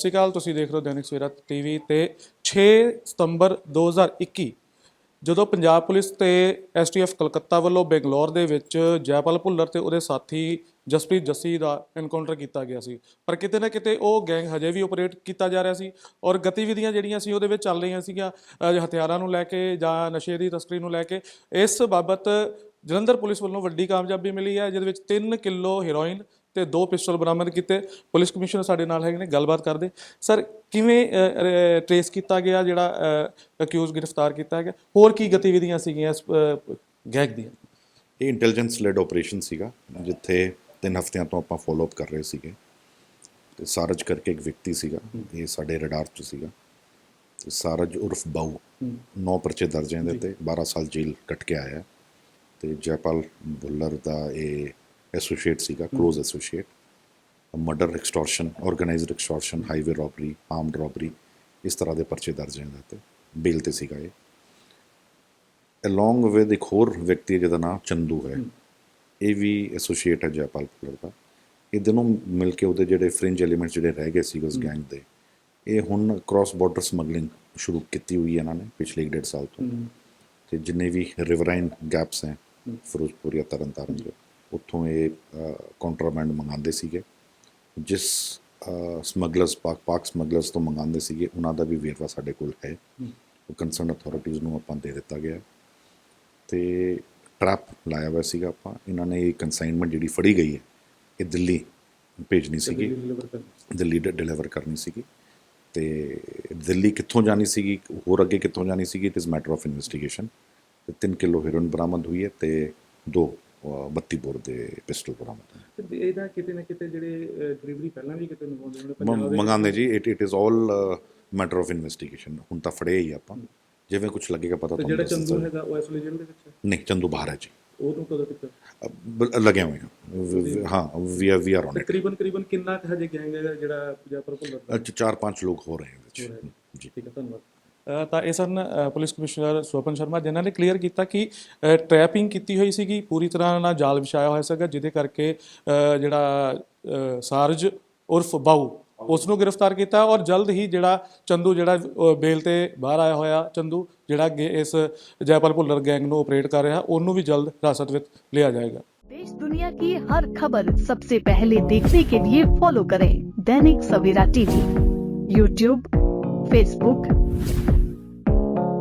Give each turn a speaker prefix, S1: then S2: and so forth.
S1: ਸਤਿ ਸ਼੍ਰੀ ਅਕਾਲ, ਤੁਸੀਂ ਦੇਖ ਰਹੇ ਹੋ ਦੈਨਿਕ ਸਵੇਰਾ ਟੀਵੀ ਤੇ 6 ਸਤੰਬਰ 2021 ਜਦੋਂ ਪੰਜਾਬ ਪੁਲਿਸ ਤੇ ਐਸਟੀਐਫ ਕਲਕੱਤਾ ਵੱਲੋਂ ਬੈਂਗਲੌਰ ਦੇ ਵਿੱਚ ਜੈਪਾਲ ਭੁੱਲਰ ਤੇ ਉਹਦੇ ਸਾਥੀ ਜਸਪ੍ਰੀਤ ਜੱਸੀ ਦਾ ਐਨਕਾਊਂਟਰ ਕੀਤਾ ਗਿਆ ਸੀ। ਪਰ ਕਿਤੇ ਨਾ ਕਿਤੇ ਉਹ ਗੈਂਗ ਹਜੇ ਵੀ ਆਪਰੇਟ ਕੀਤਾ ਜਾ ਰਿਹਾ ਸੀ ਔਰ ਗਤੀਵਿਧੀਆਂ ਜਿਹੜੀਆਂ ਸੀ ਉਹਦੇ ਵਿੱਚ ਚੱਲ ਰਹੀਆਂ ਸੀਗੀਆਂ ਹਥਿਆਰਾਂ ਨੂੰ ਲੈ ਕੇ ਜਾਂ ਨਸ਼ੇ ਦੀ ਤਸਕਰੀ ਨੂੰ ਲੈ ਕੇ, ਇਸ ਬਾਬਤ ਜਲੰਧਰ ਪੁਲਿਸ ਵੱਲੋਂ ਵੱਡੀ ਕਾਮਯਾਬੀ ਮਿਲੀ ਹੈ, ਜਿਹਦੇ ਵਿੱਚ 3 ਕਿਲੋ ਹੈਰੋਇਨ ਤੇ ਦੋ ਪਿਸਟਲ ਬਰਾਮਦ ਕੀਤੇ। ਪੁਲਿਸ ਕਮਿਸ਼ਨਰ ਸਾਡੇ ਨਾਲ ਹੈਗੇ ਨੇ ਗੱਲਬਾਤ ਕਰਦੇ। ਸਰ ਕਿਵੇਂ ਟ੍ਰੇਸ ਕੀਤਾ ਗਿਆ ਜਿਹੜਾ ਅਕਿਊਜ਼ ਗ੍ਰਿਫਤਾਰ ਕੀਤਾ ਗਿਆ? ਹੋਰ ਕੀ ਗਤੀਵਿਧੀਆਂ ਸੀਗੀਆਂ ਇਸ ਗੈਂਗ ਦੀਆਂ?
S2: ਇਹ ਇੰਟੈਲੀਜੈਂਸ ਲੈਡ ਆਪਰੇਸ਼ਨ ਸੀਗਾ ਜਿੱਥੇ ਤਿੰਨ ਹਫ਼ਤਿਆਂ ਤੋਂ ਆਪਾਂ ਫਾਲੋ ਅਪ ਕਰ ਰਹੇ ਸੀਗੇ। ਤੇ ਸਾਰਜ ਕਰਕੇ ਇੱਕ ਵਿਅਕਤੀ ਸੀਗਾ ਇਹ ਸਾਡੇ ਰਡਾਰ 'ਚ ਸੀਗਾ। ਤੇ ਸਾਰਜ ਉਰਫ ਬਾਊ ਨੌ ਪਰਚੇ ਦਰਜ ਇਹਦੇ ਤੇ 12 ਸਾਲ ਜੇਲ੍ਹ ਕੱਟ ਕੇ ਆਇਆ। ਤੇ ਜੈਪਾਲ ਭੁੱਲਰ ਦਾ ਇਹ ਐਸੋਸੀਏਟ ਸੀਗਾ close associate murder extortion organised extortion highway robbery armed robbery ਇਸ ਤਰ੍ਹਾਂ ਦੇ ਪਰਚੇ ਦਰਜ ਹੈ ਇਹਦੇ ਤੇ ਬੇਲ ਤੇ ਸੀਗਾ ਇਹ। ਅਲੋਂਗ ਵਿਦ ਇੱਕ ਹੋਰ ਵਿਅਕਤੀ ਜਿਹਦਾ ਨਾਮ ਚੰਦੂ ਹੈ। ਇਹ ਵੀ ਐਸੋਸੀਏਟ ਹੈ ਜੈਪਾਲ ਭੁੱਲਰ ਦਾ। ਇਹ ਦੋਨੋਂ ਮਿਲ ਕੇ ਉਹਦੇ ਜਿਹੜੇ ਫ੍ਰਿੰਜ ਐਲੀਮੈਂਟਸ ਜਿਹੜੇ ਰਹਿ ਗਏ ਸੀ ਉਸ ਗੈਂਗ ਦੇ ਇਹ ਹੁਣ ਕ੍ਰਾਸ ਬਾਰਡਰ ਸਮਗਲਿੰਗ ਸ਼ੁਰੂ ਕੀਤੀ ਹੋਈ ਹੈ ਇਹਨਾਂ ਨੇ ਪਿਛਲੇ 1.5 ਸਾਲ ਤੋਂ। ਤੇ ਜਿੰਨੇ ਵੀ ਰਿਵਰਾਈਨ ਗੈਪਸ ਹੈ। ਫਿਰੋਜ਼ਪੁਰ ਜਾਂ ਤਰਨਤਾਰਨ ਦੇ। ਉੱਥੋਂ ਇਹ ਕੰਟਰਾਬੈਂਡ ਮੰਗਾਉਂਦੇ ਸੀਗੇ। ਜਿਸ ਸਮਗਲਰਸ ਪਾਕ ਪਾਕ ਸਮਗਲਰਸ ਤੋਂ ਮੰਗਾਉਂਦੇ ਸੀਗੇ ਉਹਨਾਂ ਦਾ ਵੀ ਵੇਰਵਾ ਸਾਡੇ ਕੋਲ ਹੈ। ਉਹ ਕੰਸਰਨ ਅਥਾਰਟੀਜ਼ ਨੂੰ ਆਪਾਂ ਦੇ ਦਿੱਤਾ ਗਿਆ। ਤੇ ਟਰੈਪ ਲਾਇਆ ਹੋਇਆ ਸੀਗਾ ਆਪਾਂ। ਇਹਨਾਂ ਨੇ ਇਹ ਕਨਸਾਈਨਮੈਂਟ ਜਿਹੜੀ ਫੜੀ ਗਈ ਹੈ ਇਹ ਦਿੱਲੀ ਭੇਜਣੀ ਸੀਗੀ। ਦਿੱਲੀ ਡਿਲੀਵਰ ਕਰਨੀ ਸੀਗੀ। ਤੇ ਦਿੱਲੀ ਕਿੱਥੋਂ ਜਾਣੀ ਸੀਗੀ ਹੋਰ ਅੱਗੇ ਕਿੱਥੋਂ ਜਾਣੀ ਸੀਗੀ it is matter of investigation ਤੇ 3 ਕਿਲੋ ਹੈਰੋਇਨ ਬਰਾਮਦ ਹੋਈ ਹੈ ਤੇ ਦੋ 32 ਬੋਰ ਦੇ ਪਿਸਟਲ ਬਰਾਮਦ ਹੋਏ
S1: ਤੇ ਇਹਦਾ ਕਿਤੇ ਨਾ ਕਿਤੇ ਜਿਹੜੇ ਡਿਲੀਵਰੀ ਪਹਿਲਾਂ ਵੀ ਕਿਤੇ ਮੰਗਵਾਉਂਦੇ ਨੇ
S2: ਮ- ਮੰਗਾਉਂਦੇ ਜੀ it it is all matter of investigation ਹੁਣ ਤਾਂ ਫੜੇ ਹੀ ਆਪਾਂ। ਜਿਵੇਂ ਕੁਝ ਲੱਗੇਗਾ ਪਤਾ
S1: ਤੇ
S2: ਤੁਹਾਨੂੰ
S1: ਜਿਹੜਾ
S2: ਦੱਸ
S1: ਚੰਦੂ ਹੈਗਾ ਉਹ ਇਸ ਜੇਲ੍ਹ ਦੇ ਵਿੱਚ ਹੈ?
S2: ਨਹੀਂ ਚੰਦੂ ਬਾਹਰ ਹੈ ਜੀ।
S1: ਕਦੋਂ ਕੀਤਾ?
S2: ਅ, ਬ- ਲੱਗਿਆ ਹੋਇਆ। ਵ- ਵ- ਹਾਂ we are we are on it
S1: ਤਕਰੀਬਨ ਤਕਰੀਬਨ ਕਿੰਨਾ ਕੁ ਹਜੇ ਗੈਂਗ ਜਿਹੜਾ ਜੈਪੁਰ ਭੁੱਲਰ ਦਾ
S2: ਚਾਰ ਪੰਜ ਲੋਕ ਹੋ ਰਹੇ ਹਨ ਵਿੱਚ। ਜੀ।
S1: ਠੀਕ ਹੈ ਧੰਨਵਾਦ। ਤਾਂ ਇਹ ਸਨ ਅ, ਪੁਲਿਸ ਕਮਿਸ਼ਨਰ ਸੋਪਨ ਸ਼ਰਮਾ ਜਿਨ੍ਹਾਂ ਨੇ ਕਲੀਅਰ ਕੀਤਾ ਕਿ ਟ੍ਰੈਪਿੰਗ ਕੀਤੀ ਹੋਈ ਸੀਗੀ ਪੂਰੀ ਤਰ੍ਹਾਂ ਨਾਲ ਜਾਲ ਵਿਛਾਇਆ ਹੋਇਆ ਸੀਗਾ ਜਿਹਦੇ ਕਰਕੇ ਅ, ਜਿਹੜਾ ਅ, ਸਾਰਜ ਉਰਫ ਬਾਊ ਉਸ ਨੂੰ ਗ੍ਰਿਫਤਾਰ ਕੀਤਾ ਔਰ ਜਲਦ ਹੀ ਜਿਹੜਾ ਚੰਦੂ ਜਿਹੜਾ ਅ, ਬੇਲ ਤੇ ਬਾਹਰ ਆਇਆ ਹੋਇਆ ਚੰਦੂ ਜਿਹੜਾ ਗੇ- ਇਸ ਜੈਪਾਲ ਭੁੱਲਰ ਗੈਂਗ ਨੂੰ ਆਪਰੇਟ ਕਰ ਰਿਹਾ ਉਹਨੂੰ ਵੀ ਜਲਦ ਹਿਰਾਸਤ ਵਿੱਚ ਲਿਆ ਜਾਏਗਾ
S3: देश दुनिया की हर खबर सबसे पहले देखने के लिए फॉलो करें Dainik Savera TV YouTube Facebook